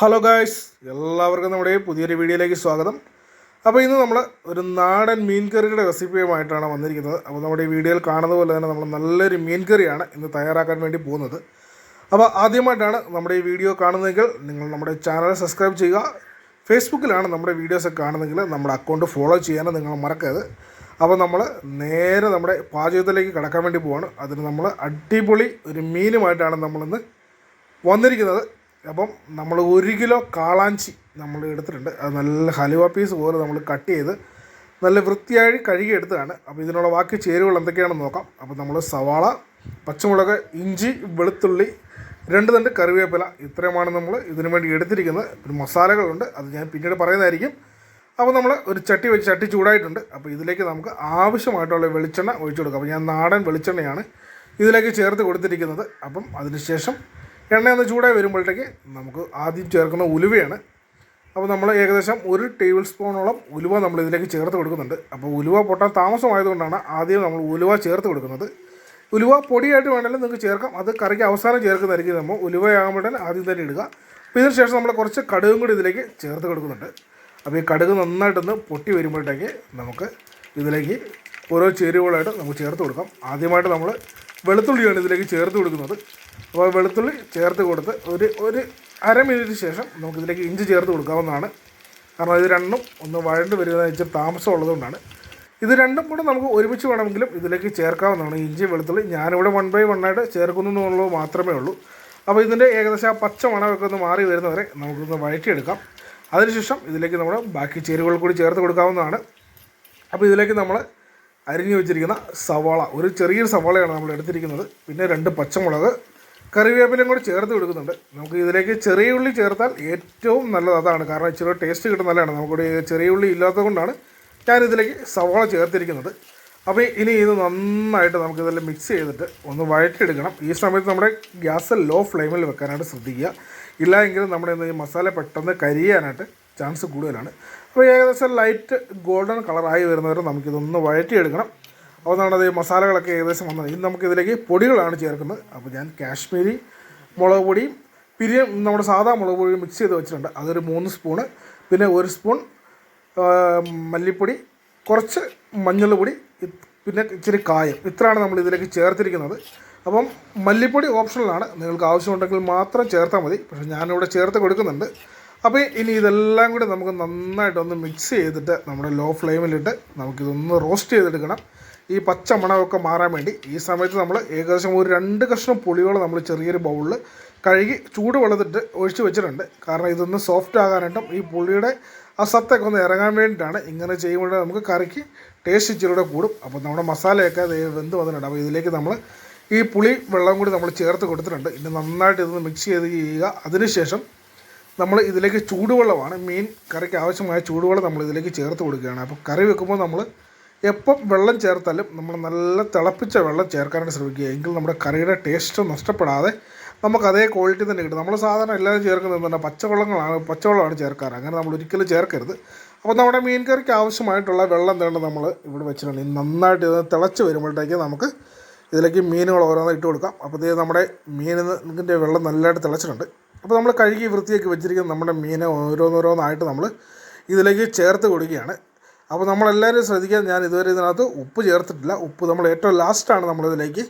Hello guys എല്ലാവർക്കും നമ്മുടെ പുതിയൊരു വീഡിയോയിലേക്ക് സ്വാഗതം. അപ്പോൾ ഇന്ന് നമ്മൾ ഒരു നാടൻ മീൻ കറിയുടെ റെസിപ്പിയുമായിട്ടാണ് വന്നിരിക്കുന്നത്. അപ്പോൾ നമ്മുടെ ഈ വീഡിയോയിൽ കാണുന്ന പോലെ തന്നെ നമ്മൾ നല്ലൊരു മീൻ കറിയാണ് ഇന്ന് തയ്യാറാക്കാൻ വേണ്ടി പോകുന്നത്. അപ്പോൾ ആദ്യമായിട്ടാണ് നമ്മുടെ ഈ വീഡിയോ കാണുന്നതെങ്കിൽ നിങ്ങൾ നമ്മുടെ ചാനൽ സബ്സ്ക്രൈബ് ചെയ്യുക. ഫേസ്ബുക്കിലാണ് നമ്മുടെ വീഡിയോസൊക്കെ കാണുന്നതെങ്കിൽ നമ്മുടെ അക്കൗണ്ട് ഫോളോ ചെയ്യാനും നിങ്ങൾ മറക്കരുത്. അപ്പോൾ നമ്മൾ നേരെ നമ്മുടെ പാചകത്തിലേക്ക് കടക്കാൻ വേണ്ടി പോവാണ്. അതിന് നമ്മൾ അടിപൊളി ഒരു മീനുമായിട്ടാണ് നമ്മളിന്ന് വന്നിരിക്കുന്നത്. അപ്പം നമ്മൾ ഒരു കിലോ കാളാഞ്ചി നമ്മൾ എടുത്തിട്ടുണ്ട്. അത് നല്ല ഹലുവ പീസ് പോലെ നമ്മൾ കട്ട് ചെയ്ത് നല്ല വൃത്തിയായി കഴുകി എടുത്തതാണ്. അപ്പോൾ ഇതിനുള്ള ബാക്കി ചേരുവകൾ എന്തൊക്കെയാണെന്ന് നോക്കാം. അപ്പോൾ നമ്മൾ സവാള പച്ചമുളക് ഇഞ്ചി വെളുത്തുള്ളി രണ്ട് തണ്ട് കറിവേപ്പില ഇത്രയുമാണ് നമ്മൾ ഇതിനു വേണ്ടി എടുത്തിരിക്കുന്നത്. പിന്നെ മസാലകളുണ്ട്. അത് ഞാൻ പിന്നീട് പറയുന്നതായിരിക്കും. അപ്പോൾ നമ്മൾ ഒരു ചട്ടി വെച്ച് ചട്ടി ചൂടായിട്ടുണ്ട്. അപ്പോൾ ഇതിലേക്ക് നമുക്ക് ആവശ്യമായിട്ടുള്ള വെളിച്ചെണ്ണ ഒഴിച്ചു കൊടുക്കാം. അപ്പോൾ ഞാൻ നാടൻ വെളിച്ചെണ്ണയാണ് ഇതിലേക്ക് ചേർത്ത് കൊടുത്തിരിക്കുന്നത്. അപ്പം അതിനുശേഷം എണ്ണ ഒന്ന് ചൂടായി വരുമ്പോഴത്തേക്ക് നമുക്ക് ആദ്യം ചേർക്കുന്ന ഉലുവയാണ്. അപ്പോൾ നമ്മൾ ഏകദേശം ഒരു ടേബിൾ സ്പൂണോളം ഉലുവ നമ്മൾ ഇതിലേക്ക് ചേർത്ത് കൊടുക്കുന്നുണ്ട്. അപ്പോൾ ഉലുവ പൊട്ടാൻ താമസമായതുകൊണ്ടാണ് ആദ്യം നമ്മൾ ഉലുവ ചേർത്ത് കൊടുക്കുന്നത്. ഉലുവ പൊടിയായിട്ട് വേണമെങ്കിലും നിങ്ങൾക്ക് ചേർക്കാം. അത് കറിക്ക് അവസാനം ചേർക്കുന്നതായിരിക്കും നമ്മൾ ഉലുവയാകുമ്പോഴേ ആദ്യം തന്നെ ഇടുക. അപ്പോൾ ഇതിന് ശേഷം നമ്മൾ കുറച്ച് കടുകും കൂടി ഇതിലേക്ക് ചേർത്ത് കൊടുക്കുന്നുണ്ട്. അപ്പോൾ ഈ കടുക് നന്നായിട്ടൊന്ന് പൊട്ടി വരുമ്പോഴത്തേക്ക് നമുക്ക് ഇതിലേക്ക് ഓരോ ചേരുവകളായിട്ട് നമുക്ക് ചേർത്ത് കൊടുക്കാം. ആദ്യമായിട്ട് നമ്മൾ വെളുത്തുള്ളിയാണ് ഇതിലേക്ക് ചേർത്ത് കൊടുക്കുന്നത്. അപ്പോൾ വെളുത്തുള്ളി ചേർത്ത് കൊടുത്ത് ഒരു ഒരു അര മിനിറ്റ് ശേഷം നമുക്കിതിലേക്ക് ഇഞ്ചി ചേർത്ത് കൊടുക്കാവുന്നതാണ്. കാരണം ഇത് രണ്ടും ഒന്ന് വഴണ്ട് വരുന്ന ഇച്ചിരി താമസം ഉള്ളതുകൊണ്ടാണ്. ഇത് രണ്ടും കൂടെ നമുക്ക് ഒരുമിച്ച് വേണമെങ്കിലും ഇതിലേക്ക് ചേർക്കാവുന്നതാണ്. ഇഞ്ചി വെളുത്തുള്ളി ഞാനിവിടെ വൺ ബൈ വൺ ആയിട്ട് ചേർക്കുന്നു എന്നുള്ളത് മാത്രമേ ഉള്ളൂ. അപ്പോൾ ഇതിന്റെ ഏകദേശം ആ പച്ച മണമൊക്കെ ഒന്ന് മാറി വരുന്നവരെ നമുക്കൊന്ന് വഴറ്റിയെടുക്കാം. അതിനുശേഷം ഇതിലേക്ക് നമ്മൾ ബാക്കി ചേരുവകൾ കൂടി ചേർത്ത് കൊടുക്കാവുന്നതാണ്. അപ്പോൾ ഇതിലേക്ക് നമ്മൾ അരിഞ്ഞു വെച്ചിരിക്കുന്ന സവാള. ഒരു ചെറിയൊരു സവാളയാണ് നമ്മൾ എടുത്തിരിക്കുന്നത്. പിന്നെ രണ്ട് പച്ചമുളക്. കറിവേപ്പിലയും കൂടി ചേർത്ത് കൊടുക്കുന്നുണ്ട്. നമുക്ക് ഇതിലേക്ക് ചെറിയ ഉള്ളി ചേർത്താൽ ഏറ്റവും നല്ലത് അതാണ്. കാരണം ഇച്ചിരി ടേസ്റ്റ് കിട്ടുന്നതാണ് നമുക്കിവിടെ ചെറിയ ഉള്ളി ഇല്ലാത്തത് കൊണ്ടാണ് ഞാനിതിലേക്ക് സവാള ചേർത്തിരിക്കുന്നത്. അപ്പോൾ ഇനി ഇത് നന്നായിട്ട് നമുക്കിതെല്ലാം മിക്സ് ചെയ്തിട്ട് ഒന്ന് വഴറ്റിയെടുക്കണം. ഈ സമയത്ത് നമ്മുടെ ഗ്യാസ് ലോ ഫ്ലെയിമിൽ വെക്കാനായിട്ട് ശ്രദ്ധിക്കുക. ഇല്ല എങ്കിൽ നമ്മുടെ ഈ മസാല പെട്ടെന്ന് കരിയാനായിട്ട് ചാൻസ് കൂടുതലാണ്. അപ്പോൾ ഏകദേശം ലൈറ്റ് ഗോൾഡൻ കളറായി വരുന്നവരെ നമുക്കിതൊന്ന് വഴറ്റിയെടുക്കണം. അപ്പോൾ ഈ മസാലകളൊക്കെ ഏകദേശം വന്നത്. ഇനി നമുക്കിതിലേക്ക് പൊടികളാണ് ചേർക്കുന്നത്. അപ്പോൾ ഞാൻ കാശ്മീരി മുളക് പൊടിയും പിന്നെ നമ്മുടെ സാധാ മുളക് പൊടിയും മിക്സ് ചെയ്ത് വെച്ചിട്ടുണ്ട്. അതൊരു മൂന്ന് സ്പൂണ് പിന്നെ ഒരു സ്പൂൺ മല്ലിപ്പൊടി കുറച്ച് മഞ്ഞൾപ്പൊടി പൊടി പിന്നെ ഇച്ചിരി കായം. ഇത്രയാണ് നമ്മൾ ഇതിലേക്ക് ചേർത്തിരിക്കുന്നത്. അപ്പം മല്ലിപ്പൊടി ഓപ്ഷണലാണ് നിങ്ങൾക്ക് ആവശ്യമുണ്ടെങ്കിൽ മാത്രം ചേർത്താൽ മതി. പക്ഷേ ഞാനിവിടെ ചേർത്ത് കൊടുക്കുന്നുണ്ട്. അപ്പോൾ ഇനി ഇതെല്ലാം കൂടി നമുക്ക് നന്നായിട്ടൊന്ന് മിക്സ് ചെയ്തിട്ട് നമ്മുടെ ലോ ഫ്ലെയിമിലിട്ട് നമുക്കിതൊന്ന് റോസ്റ്റ് ചെയ്തെടുക്കണം. ഈ പച്ച മണമൊക്കെ മാറാൻ വേണ്ടി ഈ സമയത്ത് നമ്മൾ ഏകദേശം ഒരു രണ്ട് കഷ്ണം പുളിയോളം നമ്മൾ ചെറിയൊരു ബൗളിൽ കഴുകി ചൂട് വെള്ളത്തിട്ട് ഒഴിച്ച് വെച്ചിട്ടുണ്ട്. കാരണം ഇതൊന്ന് സോഫ്റ്റ് ആകാനായിട്ടും ഈ പുളിയുടെ ആ സത്തൊക്കെ ഒന്ന് ഇറങ്ങാൻ വേണ്ടിയിട്ടാണ് ഇങ്ങനെ ചെയ്യുമ്പോൾ നമുക്ക് കറിക്ക് ടേസ്റ്റ് ഇച്ചിരി കൂടെ അപ്പോൾ നമ്മുടെ മസാലയൊക്കെ വെന്ത് വന്നിട്ടുണ്ട്. അപ്പോൾ ഇതിലേക്ക് നമ്മൾ ഈ പുളി വെള്ളം കൂടി നമ്മൾ ചേർത്ത് കൊടുത്തിട്ടുണ്ട്. ഇനി നന്നായിട്ട് ഇതൊന്ന് മിക്സ് ചെയ്ത് ചെയ്യുക. അതിനുശേഷം നമ്മൾ ഇതിലേക്ക് ചൂടുവെള്ളമാണ് മീൻ കറിക്ക് ആവശ്യമായ ചൂടുവെള്ളം നമ്മൾ ഇതിലേക്ക് ചേർത്ത് കൊടുക്കുകയാണ്. അപ്പോൾ കറി വെക്കുമ്പോൾ നമ്മൾ എപ്പം വെള്ളം ചേർത്താലും നമ്മൾ നല്ല തിളപ്പിച്ച വെള്ളം ചേർക്കാനായിട്ട് ശ്രമിക്കുക. എങ്കിൽ നമ്മുടെ കറിയുടെ ടേസ്റ്റ് നഷ്ടപ്പെടാതെ നമുക്ക് അതേ ക്വാളിറ്റി തന്നെ കിട്ടും. നമ്മൾ സാധാരണ എല്ലാവരും ചേർക്കുന്നത് തന്നെ പച്ചവെള്ളങ്ങളാണ് പച്ചവെള്ളമാണ് ചേർക്കാറ്. അങ്ങനെ നമ്മൾ ഒരിക്കലും ചേർക്കരുത്. അപ്പോൾ നമ്മുടെ മീൻ കറിക്ക് ആവശ്യമായിട്ടുള്ള വെള്ളം തേണ്ട നമ്മൾ ഇവിടെ വെച്ചിട്ടുണ്ട്. നന്നായിട്ട് ഇത് തിളച്ച് വരുമ്പോഴത്തേക്ക് നമുക്ക് ഇതിലേക്ക് മീനുകൾ ഓരോന്നായിട്ട് കൊടുക്കാം. അപ്പോൾ ഇത് നമ്മുടെ മീനിന്റെ വെള്ളം നല്ലതായിട്ട് തിളച്ചിട്ടുണ്ട്. അപ്പോൾ നമ്മൾ കഴുകി വൃത്തിയാക്കി വെച്ചിരിക്കുന്ന നമ്മുടെ മീനെ ഓരോന്നോരോന്നായിട്ട് നമ്മൾ ഇതിലേക്ക് ചേർത്ത് കൊടുക്കുകയാണ്. അപ്പോൾ നമ്മളെല്ലാവരും ശ്രദ്ധിക്കാൻ ഞാൻ ഇതുവരെ ഇതിനകത്ത് ഉപ്പ് ചേർത്തിട്ടില്ല. ഉപ്പ് നമ്മൾ ഏറ്റവും ലാസ്റ്റാണ് നമ്മളിതിലേക്ക്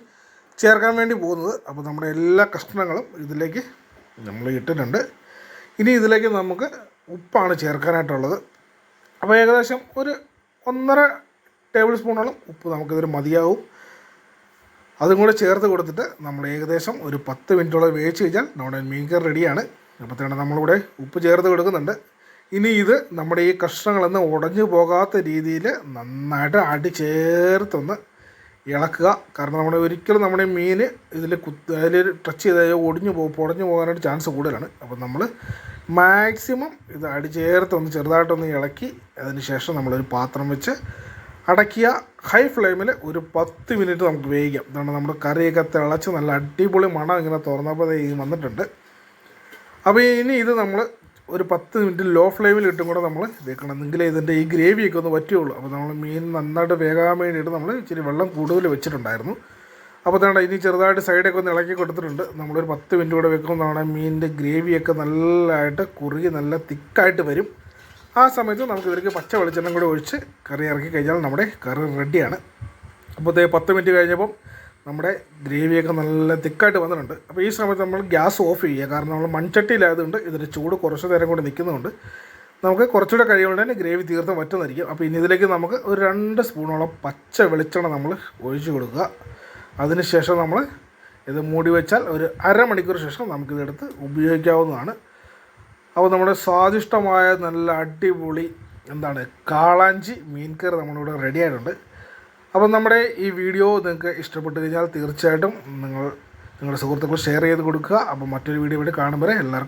ചേർക്കാൻ വേണ്ടി പോകുന്നത്. അപ്പോൾ നമ്മുടെ എല്ലാ കഷ്ണങ്ങളും ഇതിലേക്ക് നമ്മൾ ഇട്ടിട്ടുണ്ട്. ഇനി ഇതിലേക്ക് നമുക്ക് ഉപ്പാണ് ചേർക്കാനായിട്ടുള്ളത്. അപ്പോൾ ഏകദേശം ഒരു ഒന്നര ടേബിൾ സ്പൂണോളം ഉപ്പ് നമുക്കിതിൽ മതിയാവും. അതും കൂടെ ചേർത്ത് കൊടുത്തിട്ട് നമ്മൾ ഏകദേശം ഒരു പത്ത് മിനിറ്റോളം വേവിച്ച് കഴിഞ്ഞാൽ നമ്മുടെ മീൻ കറി റെഡിയാണ്. അപ്പോഴത്തേണ് നമ്മളിവിടെ ഉപ്പ് ചേർത്ത് കൊടുക്കുന്നുണ്ട്. ഇനി ഇത് നമ്മുടെ ഈ കഷ്ണങ്ങളൊന്നും ഉടഞ്ഞു പോകാത്ത രീതിയിൽ നന്നായിട്ട് അടി ചേർത്തൊന്ന് ഇളക്കുക. കാരണം നമ്മൾ ഒരിക്കലും നമ്മുടെ മീൻ ഇതിൽ കുത്ത് അതിൽ ടച്ച് ചെയ്ത് ഒടിഞ്ഞു പോകും പൊടഞ്ഞു പോകാനായിട്ട് ചാൻസ് കൂടുതലാണ്. അപ്പോൾ നമ്മൾ മാക്സിമം ഇത് അടി ചേർത്തൊന്ന് ചെറുതായിട്ടൊന്ന് ഇളക്കി അതിന് ശേഷം നമ്മളൊരു പാത്രം വെച്ച് അടക്കിയ ഹൈ ഫ്ലെയിമിൽ ഒരു പത്ത് മിനിറ്റ് നമുക്ക് വേവിക്കാം. ഇതാണ് നമ്മുടെ കറിയൊക്കെ തിളച്ച് നല്ല അടിപൊളി മണം ഇങ്ങനെ തുറന്നപ്പോൾ വന്നിട്ടുണ്ട്. അപ്പോൾ ഇനി ഇത് നമ്മൾ ഒരു പത്ത് മിനിറ്റ് ലോ ഫ്ലെയിമിൽ ഇട്ടും കൂടെ നമ്മൾ വെക്കണം എങ്കിലേ ഇതിന്റെ ഈ ഗ്രേവിയൊക്കെ ഒന്ന് പറ്റുള്ളൂ അപ്പോൾ നമ്മൾ മീൻ നന്നായിട്ട് വേകാൻ വേണ്ടിയിട്ട് നമ്മൾ ഇച്ചിരി വെള്ളം കൂടുതൽ വെച്ചിട്ടുണ്ടായിരുന്നു. അപ്പോൾ തന്നെ ഇനി ചെറുതായിട്ട് സൈഡൊക്കെ ഒന്ന് ഇളക്കി കൊടുത്തിട്ടുണ്ട്. നമ്മളൊരു പത്ത് മിനിറ്റ് കൂടെ വെക്കുന്നതാണ് മീനിന്റെ ഗ്രേവിയൊക്കെ നല്ലതായിട്ട് കുറുകി നല്ല തിക്കായിട്ട് വരും. ആ സമയത്ത് നമുക്ക് ഇതിലേക്ക് പച്ച വെളിച്ചെണ്ണം കൂടെ ഒഴിച്ച് കറി ഇറക്കി കഴിഞ്ഞാൽ നമ്മുടെ കറി റെഡിയാണ്. അപ്പോൾ ദേ പത്ത് മിനിറ്റ് കഴിഞ്ഞപ്പം നമ്മുടെ ഗ്രേവിയൊക്കെ നല്ല തിക്കായിട്ട് വന്നിട്ടുണ്ട്. അപ്പോൾ ഈ സമയത്ത് നമ്മൾ ഗ്യാസ് ഓഫ് ചെയ്യുക. കാരണം നമ്മൾ മൺചട്ടിയിലായതുകൊണ്ട് ഇതിന്റെ ചൂട് കുറച്ച് നേരം കൂടി നിൽക്കുന്നതുകൊണ്ട് നമുക്ക് കുറച്ചുകൂടെ കഴിയുമ്പോൾ തന്നെ ഗ്രേവി തീർത്ത് പറ്റുന്നതായിരിക്കും. അപ്പോൾ ഇനി ഇതിലേക്ക് നമുക്ക് ഒരു രണ്ട് സ്പൂണോളം പച്ച വെളിച്ചെണ്ണ നമ്മൾ ഒഴിച്ചു കൊടുക്കുക. അതിനുശേഷം നമ്മൾ ഇത് മൂടി വെച്ചാൽ ഒരു അരമണിക്കൂർ ശേഷം നമുക്കിതെടുത്ത് ഉപയോഗിക്കാവുന്നതാണ്. അപ്പോൾ നമ്മുടെ സ്വാദിഷ്ടമായ നല്ല അടിപൊളി എന്താണ് കാളാഞ്ചി മീൻ കറി നമ്മളിവിടെ റെഡി ആയിട്ടുണ്ട്. അപ്പം നമ്മുടെ ഈ വീഡിയോ നിങ്ങൾക്ക് ഇഷ്ടപ്പെട്ട് കഴിഞ്ഞാൽ തീർച്ചയായിട്ടും നിങ്ങൾ നിങ്ങളുടെ സുഹൃത്തുക്കൾ ഷെയർ ചെയ്ത് കൊടുക്കുക. അപ്പോൾ മറ്റൊരു വീഡിയോ ഇവിടെ കാണുമ്പോൾ എല്ലാവർക്കും